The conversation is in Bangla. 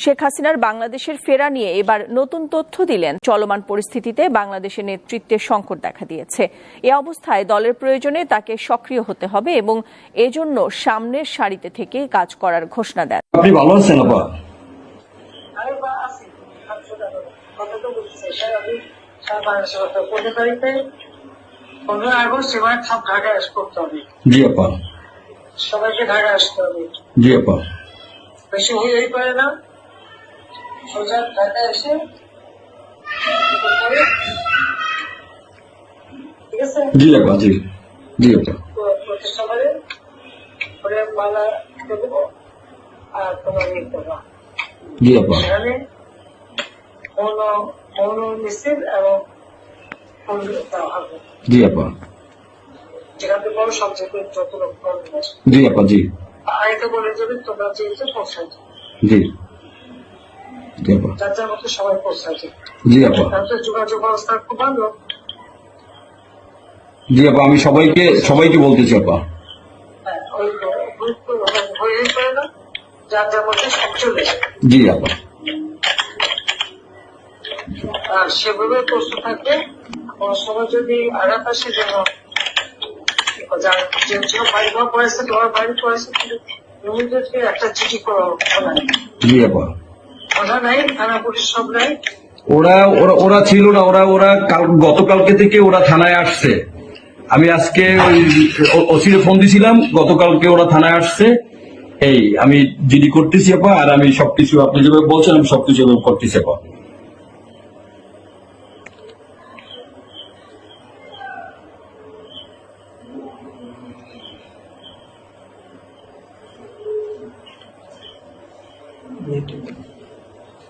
শেখ হাসিনার বাংলাদেশের ফেরা নিয়ে এবার নতুন তথ্য দিলেন চলমান পরিস্থিতিতে বাংলাদেশের নেতৃত্বের সংকট দেখা দিয়েছে। এ অবস্থায় দলের প্রয়োজনে তাকে সক্রিয় হতে হবে এবং এজন্য সামনের সারিতে থেকে কাজ করার ঘোষণা দেন। আপনি ভালো আছেন আপা? হবে জি আপা। সবাইকে ঢাকা আসতে হবে। জি আপা। বেশি হয়েই পারে না। সোজা ঢাকা এসে? ঠিক আছে? জি আপা জি। জি আপা প্রতিষ্ঠা করে পরে মালা দেবো আর তোমার ইয়ে করবা। জি আপা সেখানে মৌন মৌন মিছিল এবং ফুল দেওয়া হবে। জি আপা যেখান যত করবে জি আপা জি। আরেকটা বলে যাবে তোমরা যেহেতু পৌঁছাই জি। জি আপা। সবাই জি আপা। যোগাযোগ ব্যবস্থা খুব ভালো। জি আপা আমি সবাইকে সবাইকে বলতেছি আপা। হ্যাঁ। জি আপা। আর সেভাবে প্রস্তুত থাকবে কোনো সময় যদি আঘাত আসে যেন তোমার বাড়ি পড়েছে একটা চিঠি করো জি আপা। ওরা ওরা ওরা ছিল না, ওরা ওরা গতকালকে থেকে ওরা থানায় আসছে। আমি আজকে ওই ওসিরে ফোন দিছিলাম, গতকালকে ওরা থানায় আসছে। এই, আমি জিডি করতেছি আপা, আর আমি সবকিছু আপনি যেভাবে বলছেন, আমি সবকিছু এভাবে করতেছি আপা।